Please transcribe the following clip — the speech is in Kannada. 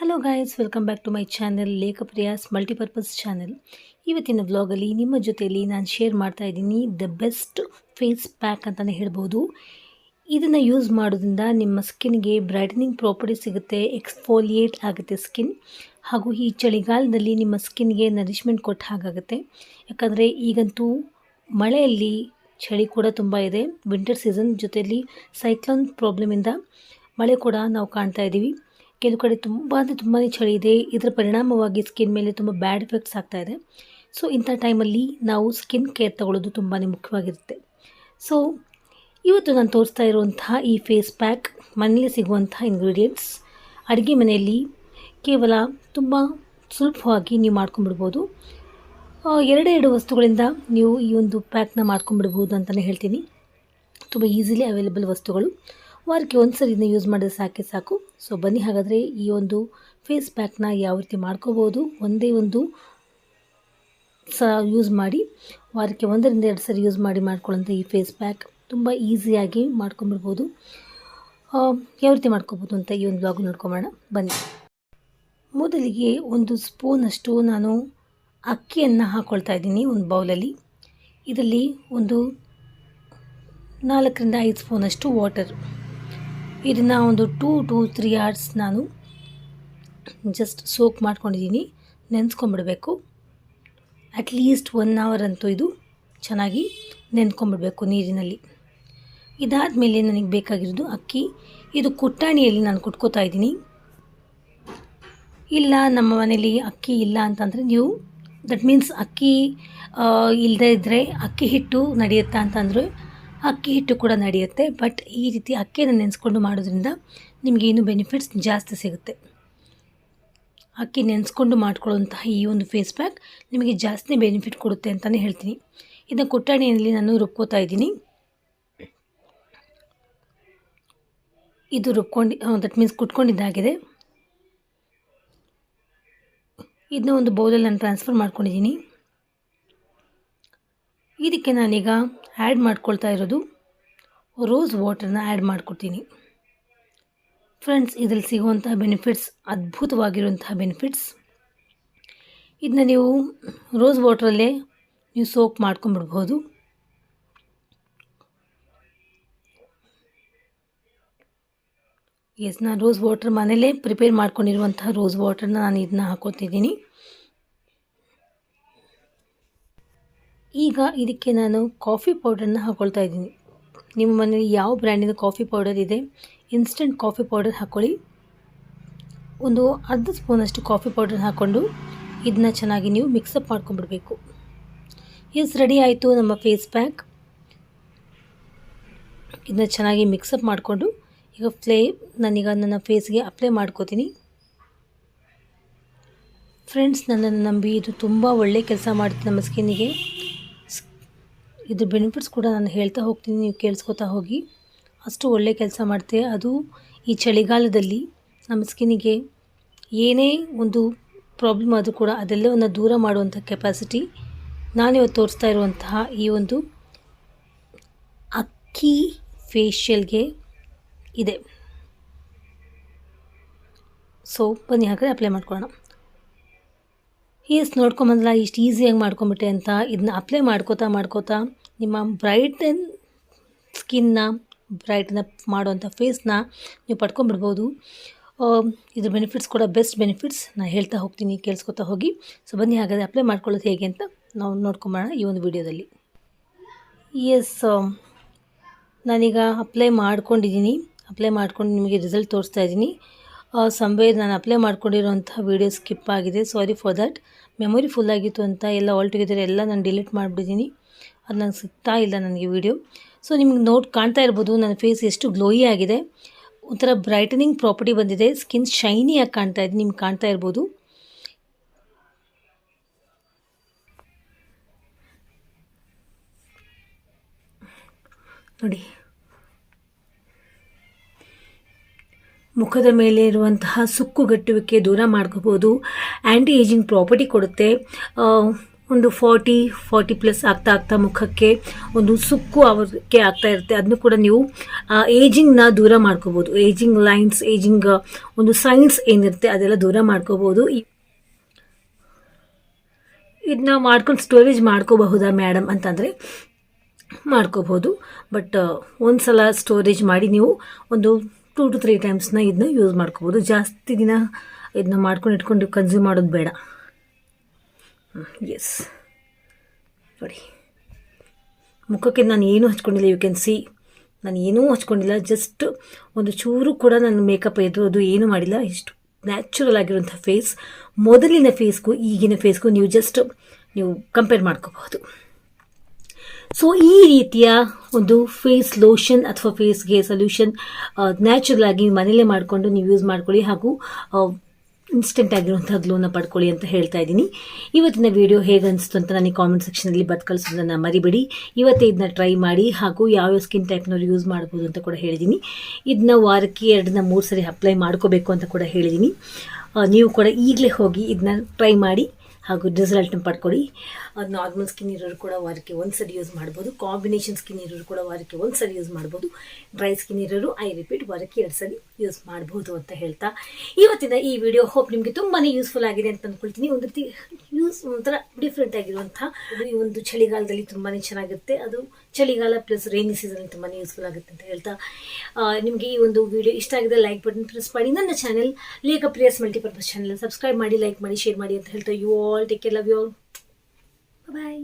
Hello guys welcome back to my channel Lekhapriya's multipurpose channel ಇವತ್ತಿನ ವ್ಲಾಗಲ್ಲಿ ನಿಮ್ಮ ಜೊತೆಯಲ್ಲಿ ನಾನು ಶೇರ್ ಮಾಡ್ತಾ ಇದ್ದೀನಿ ದ ಬೆಸ್ಟ್ ಫೇಸ್ ಪ್ಯಾಕ್ ಅಂತಲೇ ಹೇಳ್ಬೋದು. ಇದನ್ನು ಯೂಸ್ ಮಾಡೋದ್ರಿಂದ ನಿಮ್ಮ ಸ್ಕಿನ್ಗೆ ಬ್ರೈಟನಿಂಗ್ ಪ್ರಾಪರ್ಟಿ ಸಿಗುತ್ತೆ ಎಕ್ಸ್ಫೋಲಿಯೇಟ್ ಆಗುತ್ತೆ ಸ್ಕಿನ್ ಹಾಗೂ ಈ ಚಳಿಗಾಲದಲ್ಲಿ ನಿಮ್ಮ ಸ್ಕಿನ್ಗೆ ನರಿಶ್ಮೆಂಟ್ ಕೊಟ್ಟ ಹಾಗಾಗುತ್ತೆ. ಯಾಕಂದರೆ ಈಗಂತೂ ಮಳೆಯಲ್ಲಿ ಚಳಿ ಕೂಡ ತುಂಬ ಇದೆ. ವಿಂಟರ್ ಸೀಸನ್ ಜೊತೆಯಲ್ಲಿ ಸೈಕ್ಲೋನ್ ಪ್ರಾಬ್ಲಮಿಂದ ಮಳೆ ಕೂಡ ನಾವು ಕಾಣ್ತಾ ಇದ್ದೀವಿ. ಕೆಲವು ಕಡೆ ತುಂಬ ಅಂದರೆ ತುಂಬಾ ಚಳಿ ಇದೆ. ಇದರ ಪರಿಣಾಮವಾಗಿ ಸ್ಕಿನ್ ಮೇಲೆ ತುಂಬ ಬ್ಯಾಡ್ ಎಫೆಕ್ಟ್ಸ್ ಆಗ್ತಾ ಇದೆ. ಸೊ ಇಂಥ ಟೈಮಲ್ಲಿ ನಾವು ಸ್ಕಿನ್ ಕೇರ್ ತಗೊಳ್ಳೋದು ತುಂಬಾ ಮುಖ್ಯವಾಗಿರುತ್ತೆ. ಸೊ ಇವತ್ತು ನಾನು ತೋರಿಸ್ತಾ ಇರುವಂತಹ ಈ ಫೇಸ್ ಪ್ಯಾಕ್ ಮನೆಯಲ್ಲಿ ಸಿಗುವಂತಹ ಇಂಗ್ರೀಡಿಯೆಂಟ್ಸ್ ಅಡುಗೆ ಮನೆಯಲ್ಲಿ ಕೇವಲ ತುಂಬ ಸುಲಭವಾಗಿ ನೀವು ಮಾಡ್ಕೊಂಬಿಡ್ಬೋದು ಎರಡು ವಸ್ತುಗಳಿಂದ ನೀವು ಈ ಒಂದು ಪ್ಯಾಕ್ನ ಮಾಡ್ಕೊಂಬಿಡ್ಬೋದು ಅಂತಲೇ ಹೇಳ್ತೀನಿ. ತುಂಬ ಈಸಿಲಿ ಅವೈಲೇಬಲ್ ವಸ್ತುಗಳು. ವಾರಕ್ಕೆ ಒಂದು ಸರಿ ಇದನ್ನ ಯೂಸ್ ಮಾಡಿದ್ರೆ ಸಾಕೆ ಸಾಕು. ಸೊ ಬನ್ನಿ ಹಾಗಾದರೆ ಈ ಒಂದು ಫೇಸ್ ಪ್ಯಾಕ್ನ ಯಾವ ರೀತಿ ಮಾಡ್ಕೋಬೋದು ಒಂದೇ ಒಂದು ಸ ಯೂಸ್ ಮಾಡಿ, ವಾರಕ್ಕೆ ಒಂದರಿಂದ ಎರಡು ಸರಿ ಯೂಸ್ ಮಾಡಿ ಮಾಡ್ಕೊಳ್ಳೋಂಥ ಈ ಫೇಸ್ ಪ್ಯಾಕ್ ತುಂಬ ಈಸಿಯಾಗಿ ಮಾಡ್ಕೊಂಬಿಡ್ಬೋದು ಯಾವ ರೀತಿ ಮಾಡ್ಕೋಬೋದು ಅಂತ ಈ ಒಂದು ಬ್ಲಾಗ್ ನೋಡ್ಕೊಂಬೋಣ ಬನ್ನಿ. ಮೊದಲಿಗೆ ಒಂದು ಸ್ಪೂನಷ್ಟು ನಾನು ಅಕ್ಕಿಯನ್ನು ಹಾಕ್ಕೊಳ್ತಾ ಇದ್ದೀನಿ ಒಂದು ಬೌಲಲ್ಲಿ. ಇದರಲ್ಲಿ ಒಂದು ನಾಲ್ಕರಿಂದ ಐದು ಸ್ಪೂನಷ್ಟು ವಾಟರ್ ಇದನ್ನು ಒಂದು ಟೂ ಟು ತ್ರೀ ಅವರ್ಸ್ ನಾನು ಜಸ್ಟ್ ಸೋಕ್ ಮಾಡ್ಕೊಂಡಿದ್ದೀನಿ. ನೆನೆಸ್ಕೊಂಬಿಡ್ಬೇಕು. ಅಟ್ಲೀಸ್ಟ್ ಒನ್ ಅವರ್ ಅಂತೂ ಇದು ಚೆನ್ನಾಗಿ ನೆನ್ಕೊಂಬಿಡ್ಬೇಕು ನೀರಿನಲ್ಲಿ. ಇದಾದ ಮೇಲೆ ನನಗೆ ಬೇಕಾಗಿರೋದು ಅಕ್ಕಿ. ಇದು ಕುಟ್ಟಾಣಿಯಲ್ಲಿ ನಾನು ಕುಟ್ಕೋತಾ ಇದ್ದೀನಿ. ಇಲ್ಲ, ನಮ್ಮ ಮನೇಲಿ ಅಕ್ಕಿ ಇಲ್ಲ ಅಂತಂದರೆ ನೀವು ದಟ್ ಮೀನ್ಸ್ ಅಕ್ಕಿ ಇಲ್ಲದೇ ಇದ್ದರೆ ಅಕ್ಕಿ ಹಿಟ್ಟು ನಡೆಯುತ್ತಾ ಅಂತಂದರೆ ಅಕ್ಕಿ ಹಿಟ್ಟು ಕೂಡ ನಡೆಯುತ್ತೆ. ಬಟ್ ಈ ರೀತಿ ಅಕ್ಕಿಯನ್ನು ನೆನೆಸ್ಕೊಂಡು ಮಾಡೋದ್ರಿಂದ ನಿಮಗೆ ಇನ್ನೂ ಬೆನಿಫಿಟ್ಸ್ ಜಾಸ್ತಿ ಸಿಗುತ್ತೆ. ಅಕ್ಕಿ ನೆನೆಸ್ಕೊಂಡು ಮಾಡ್ಕೊಳ್ಳುವಂತಹ ಈ ಒಂದು ಫೇಸ್ ಪ್ಯಾಕ್ ನಿಮಗೆ ಜಾಸ್ತಿ ಬೆನಿಫಿಟ್ ಕೊಡುತ್ತೆ ಅಂತಲೇ ಹೇಳ್ತೀನಿ. ಇದನ್ನು ಕುಟ್ಟಾಣಿಯಲ್ಲಿ ನಾನು ರುಬ್ಕೋತಾ ಇದ್ದೀನಿ. ಇದು ರುಬ್ಕೊಂಡು ದಟ್ ಮೀನ್ಸ್ ಕುಟ್ಕೊಂಡಿದ್ದಾಗಿದೆ. ಇದನ್ನ ಒಂದು ಬೌಲಲ್ಲಿ ನಾನು ಟ್ರಾನ್ಸ್ಫರ್ ಮಾಡ್ಕೊಂಡಿದ್ದೀನಿ. ಇದಕ್ಕೆ ನಾನೀಗ ಆ್ಯಡ್ ಮಾಡ್ಕೊಳ್ತಾ ಇರೋದು ರೋಸ್ ವಾಟರ್ನ ಆ್ಯಡ್ ಮಾಡ್ಕೊಡ್ತೀನಿ. ಫ್ರೆಂಡ್ಸ್ ಇದರಲ್ಲಿ ಸಿಗುವಂತಹ ಬೆನಿಫಿಟ್ಸ್ ಅದ್ಭುತವಾಗಿರುವಂತಹ ಬೆನಿಫಿಟ್ಸ್ ಇದನ್ನ ನೀವು ರೋಸ್ ವಾಟ್ರಲ್ಲೇ ನೀವು ಸೋಪ್ ಮಾಡ್ಕೊಂಬಿಡ್ಬೋದು ಎಸ್ ನಾನು ರೋಸ್ ವಾಟರ್ ಮನೇಲೇ ಪ್ರಿಪೇರ್ ಮಾಡ್ಕೊಂಡಿರುವಂತಹ ರೋಸ್ ವಾಟರ್ನ ನಾನು ಇದನ್ನ ಹಾಕೋತಿದ್ದೀನಿ ಈಗ ಇದಕ್ಕೆ ನಾನು ಕಾಫಿ ಪೌಡರ್ನ ಹಾಕ್ಕೊಳ್ತಾ ಇದ್ದೀನಿ. ನಿಮ್ಮ ಮನೇಲಿ ಯಾವ ಬ್ರ್ಯಾಂಡಿನ ಕಾಫಿ ಪೌಡರ್ ಇದೆ? ಇನ್ಸ್ಟೆಂಟ್ ಕಾಫಿ ಪೌಡರ್ ಹಾಕ್ಕೊಳ್ಳಿ ಒಂದು ಅರ್ಧ ಸ್ಪೂನಷ್ಟು ಕಾಫಿ ಪೌಡರ್ ಹಾಕ್ಕೊಂಡು ಇದನ್ನ ಚೆನ್ನಾಗಿ ನೀವು ಮಿಕ್ಸಪ್ ಮಾಡ್ಕೊಂಡ್ಬಿಡ್ಬೇಕು. ಎಸ್, ರೆಡಿ ಆಯಿತು ನಮ್ಮ ಫೇಸ್ ಪ್ಯಾಕ್. ಇದನ್ನ ಚೆನ್ನಾಗಿ ಮಿಕ್ಸಪ್ ಮಾಡಿಕೊಂಡು ಈಗ ಫ್ಲೇ, ನಾನೀಗ ನನ್ನ ಫೇಸ್ಗೆ ಅಪ್ಲೈ ಮಾಡ್ಕೋತೀನಿ. ಫ್ರೆಂಡ್ಸ್, ನನ್ನನ್ನು ನಂಬಿ ಇದು ತುಂಬ ಒಳ್ಳೆ ಕೆಲಸ ಮಾಡುತ್ತೆ ನಮ್ಮ ಸ್ಕಿನ್ನಿಗೆ. ಇದ್ರ ಬೆನಿಫಿಟ್ಸ್ ಕೂಡ ನಾನು ಹೇಳ್ತಾ ಹೋಗ್ತೀನಿ, ನೀವು ಕೇಳಿಸ್ಕೊತಾ ಹೋಗಿ. ಅಷ್ಟು ಒಳ್ಳೆ ಕೆಲಸ ಮಾಡುತ್ತೆ ಅದು ಈ ಚಳಿಗಾಲದಲ್ಲಿ ನಮ್ಮ ಸ್ಕಿನ್ನಿಗೆ ಏನೇ ಒಂದು ಪ್ರಾಬ್ಲಮ್ ಆದರೂ ಕೂಡ ಅದೆಲ್ಲವನ್ನು ದೂರ ಮಾಡುವಂಥ ಕೆಪಾಸಿಟಿ ನಾನಿವತ್ತು ತೋರಿಸ್ತಾ ಇರುವಂತಹ ಈ ಒಂದು ಅಕ್ಕಿ ಫೇಶಿಯಲ್ಗೆ ಇದೆ. ಸೊ ಬನ್ನಿ ಹಾಕಿದ್ರೆ ಅಪ್ಲೈ ಮಾಡ್ಕೊಳ್ಳೋಣ. ಎಸ್ ನೋಡ್ಕೊಂಬಂದ್ಲ, ಇಷ್ಟು ಈಸಿಯಾಗಿ ಮಾಡ್ಕೊಂಬಿಟ್ಟೆ ಅಂತ. ಇದನ್ನ ಅಪ್ಲೈ ಮಾಡ್ಕೋತಾ ಮಾಡ್ಕೋತಾ, ನಿಮ್ಮ ಬ್ರೈಟನ್ ಸ್ಕಿನ್ನ ಬ್ರೈಟನ್ನ ಮಾಡುವಂಥ ಫೇಸ್ನ ನೀವು ಪಡ್ಕೊಂಬಿಡ್ಬೋದು. ಇದ್ರ ಬೆನಿಫಿಟ್ಸ್ ಕೂಡ ಬೆಸ್ಟ್ ಬೆನಿಫಿಟ್ಸ್ ನಾನು ಹೇಳ್ತಾ ಹೋಗ್ತೀನಿ, ಕೇಳಿಸ್ಕೊತಾ ಹೋಗಿ. ಸೊ ಬನ್ನಿ, ಹಾಗಾದರೆ ಅಪ್ಲೈ ಮಾಡ್ಕೊಳ್ಳೋದು ಹೇಗೆ ಅಂತ ನಾವು ನೋಡ್ಕೊಂಬೋಣ ಈ ಒಂದು ವಿಡಿಯೋದಲ್ಲಿ ಎಸ್ ನಾನೀಗ ಅಪ್ಲೈ ಮಾಡ್ಕೊಂಡಿದ್ದೀನಿ. ಅಪ್ಲೈ ಮಾಡ್ಕೊಂಡು ನಿಮಗೆ ರಿಸಲ್ಟ್ ತೋರಿಸ್ತಾ ಇದ್ದೀನಿ. ಸಂವೇರ್ ನಾನು ಅಪ್ಲೈ ಮಾಡ್ಕೊಂಡಿರೋಂಥ ವೀಡಿಯೋ ಸ್ಕಿಪ್ ಆಗಿದೆ. Sorry for that memory full ಆಗಿತ್ತು ಅಂತ ಎಲ್ಲ ಆಲ್ ಟುಗೆದರ್ ಎಲ್ಲ ನಾನು ಡಿಲೀಟ್ ಮಾಡಿಬಿಟ್ಟಿದ್ದೀನಿ. ಅದು ನನಗೆ ಸಿಗ್ತಾ ಇಲ್ಲ ನನಗೆ ವೀಡಿಯೋ ಸೊ ನಿಮ್ಗೆ ನೋಟ್ ಕಾಣ್ತಾ ಇರ್ಬೋದು, ನನ್ನ ಫೇಸ್ ಎಷ್ಟು ಗ್ಲೋಯಿ ಆಗಿದೆ. ಒಂಥರ ಬ್ರೈಟನಿಂಗ್ ಪ್ರಾಪರ್ಟಿ ಬಂದಿದೆ. ಸ್ಕಿನ್ ಶೈನಿಯಾಗಿ ಕಾಣ್ತಾ ಇದೆ. ನಿಮ್ಗೆ ಕಾಣ್ತಾ ಇರ್ಬೋದು. ನೋಡಿ. ಮುಖದ ಮೇಲೆ ಇರುವಂತಹ ಸುಕ್ಕುಗಟ್ಟುವಿಕೆ ದೂರ ಮಾಡ್ಕೋಬೋದು. ಆ್ಯಂಟಿ ಏಜಿಂಗ್ ಪ್ರಾಪರ್ಟಿ ಕೊಡುತ್ತೆ ಒಂದು ಫಾರ್ಟಿ ಫಾರ್ಟಿ ಪ್ಲಸ್ ಆಗ್ತಾ ಆಗ್ತಾ ಮುಖಕ್ಕೆ ಒಂದು ಸುಕ್ಕು ಅವರಿಗೆ ಆಗ್ತಾ ಇರುತ್ತೆ. ಅದನ್ನು ಕೂಡ ನೀವು ಏಜಿಂಗ್ನ ದೂರ ಮಾಡ್ಕೋಬೋದು. ಏಜಿಂಗ್ ಲೈನ್ಸ್ ಏಜಿಂಗ್ ಒಂದು ಸೈನ್ಸ್ ಏನಿರುತ್ತೆ ಅದೆಲ್ಲ ದೂರ ಮಾಡ್ಕೋಬೋದು. ಇದನ್ನ ಮಾಡ್ಕೊಂಡು ಸ್ಟೋರೇಜ್ ಮಾಡ್ಕೋಬಹುದಾ ಮೇಡಮ್ ಅಂತಂದರೆ, ಮಾಡ್ಕೋಬೋದು. ಬಟ್ ಒಂದು ಸಲ ಸ್ಟೋರೇಜ್ ಮಾಡಿ ನೀವು ಒಂದು ಟೂ ಟು ತ್ರೀ ಟೈಮ್ಸ್ನ ಇದನ್ನ ಯೂಸ್ ಮಾಡ್ಕೋಬೋದು. ಜಾಸ್ತಿ ದಿನ ಇದನ್ನ ಮಾಡ್ಕೊಂಡು ಇಟ್ಕೊಂಡು ಕನ್ಸ್ಯೂಮ್ ಮಾಡೋದು ಬೇಡ. ಎಸ್ ನೋಡಿ. ಮುಖಕ್ಕೆ ನಾನು ಏನೂ ಹಚ್ಕೊಂಡಿಲ್ಲ. ಯು ಕ್ಯಾನ್ ಸಿ ನಾನು ಏನೂ ಹಚ್ಕೊಂಡಿಲ್ಲ. ಜಸ್ಟ್ ಒಂದು ಚೂರು ಕೂಡ ನಾನು ಮೇಕಪ್ ಇದು ಅದು ಏನೂ ಮಾಡಿಲ್ಲ. ಇಷ್ಟು ನ್ಯಾಚುರಲ್ ಆಗಿರುವಂಥ ಫೇಸ್ ಮೊದಲಿನ ಫೇಸ್ಗೂ ಈಗಿನ ಫೇಸ್ಗೂ ನೀವು ಜಸ್ಟ್ ನೀವು ಕಂಪೇರ್ ಮಾಡ್ಕೋಬಹುದು. ಸೊ ಈ ರೀತಿಯ ಒಂದು ಫೇಸ್ ಲೋಷನ್ ಅಥವಾ ಫೇಸ್ಗೆ ಸೊಲ್ಯೂಷನ್ ನ್ಯಾಚುರಲ್ ಆಗಿ ಮನೇಲೇ ಮಾಡಿಕೊಂಡು ನೀವು ಯೂಸ್ ಮಾಡ್ಕೊಳ್ಳಿ ಹಾಗೂ ಇನ್ಸ್ಟೆಂಟ್ ಆಗಿರುವಂಥ ಗ್ಲೋನ ಪಡ್ಕೊಳ್ಳಿ ಅಂತ ಹೇಳ್ತಾ ಇದ್ದೀನಿ. ಇವತ್ತಿನ ವಿಡಿಯೋ ಹೇಗೆ ಅನಿಸ್ತು ಅಂತ ನನಗೆ ಕಾಮೆಂಟ್ ಸೆಕ್ಷನಲ್ಲಿ ಬತ್ ಕಳಿಸೋದನ್ನು ಮರಿಬೇಡಿ. ಇವತ್ತೇ ಇದನ್ನ ಟ್ರೈ ಮಾಡಿ ಹಾಗೂ ಯಾವ್ಯಾವ ಸ್ಕಿನ್ ಟೈಪ್ನವ್ರು ಯೂಸ್ ಮಾಡ್ಬೋದು ಅಂತ ಕೂಡ ಹೇಳಿದ್ದೀನಿ. ಇದನ್ನ ವಾರಕ್ಕೆ ಎರಡನ್ನ ಮೂರು ಸರಿ ಅಪ್ಲೈ ಮಾಡ್ಕೋಬೇಕು ಅಂತ ಕೂಡ ಹೇಳಿದ್ದೀನಿ. ನೀವು ಕೂಡ ಈಗಲೇ ಹೋಗಿ ಇದನ್ನ ಟ್ರೈ ಮಾಡಿ. ಹಾಗೂ ರಿಸಲ್ಟ್ನ ಪಡ್ಕೊಳ್ಳಿ. ನಾರ್ಮಲ್ ಸ್ಕಿನ್ ಇರೋರು ಕೂಡ ವಾರಕ್ಕೆ ಒಂದು ಸರಿ ಯೂಸ್ ಮಾಡ್ಬೋದು. ಕಾಂಬಿನೇಷನ್ ಸ್ಕಿನ್ ಇರೋರು ಕೂಡ ವಾರಕ್ಕೆ ಒಂದು ಸರಿ ಯೂಸ್ ಮಾಡ್ಬೋದು. ಡ್ರೈ ಸ್ಕಿನ್ ಇರೋರು ಐ ರಿಪೀಟ್ ವಾರಕ್ಕೆ ಎರಡು ಸರಿ ಯೂಸ್ ಮಾಡ್ಬೋದು ಅಂತ ಹೇಳ್ತಾ. ಇವತ್ತಿನ ಈ ವಿಡಿಯೋ ಹೋಪ್ ನಿಮಗೆ ತುಂಬಾ ಯೂಸ್ಫುಲ್ ಆಗಿದೆ ಅಂತ ಅಂದ್ಕೊಳ್ತೀನಿ. ಒಂದು ಯೂಸ್ ಒಂಥರ ಡಿಫ್ರೆಂಟ್ ಆಗಿರುವಂಥ ಈ ಒಂದು ಚಳಿಗಾಲದಲ್ಲಿ ತುಂಬಾ ಚೆನ್ನಾಗಿರುತ್ತೆ. ಅದು ಚಳಿಗಾಲ ಪ್ಲಸ್ ರೈನಿ ಸೀಸನ್ ತುಂಬಾ ಯೂಸ್ಫುಲ್ ಆಗುತ್ತೆ ಅಂತ ಹೇಳ್ತಾ ನಿಮಗೆ ಈ ಒಂದು ವಿಡಿಯೋ ಇಷ್ಟ ಆಗಿದೆ ಲೈಕ್ ಬಟನ್ ಪ್ರೆಸ್ ಮಾಡಿ. ನನ್ನ channel Lekha Priya's multipurpose channel subscribe ಮಾಡಿ ಲೈಕ್ ಮಾಡಿ ಶೇರ್ ಮಾಡಿ ಅಂತ ಹೇಳ್ತಾ you all take care love you all bye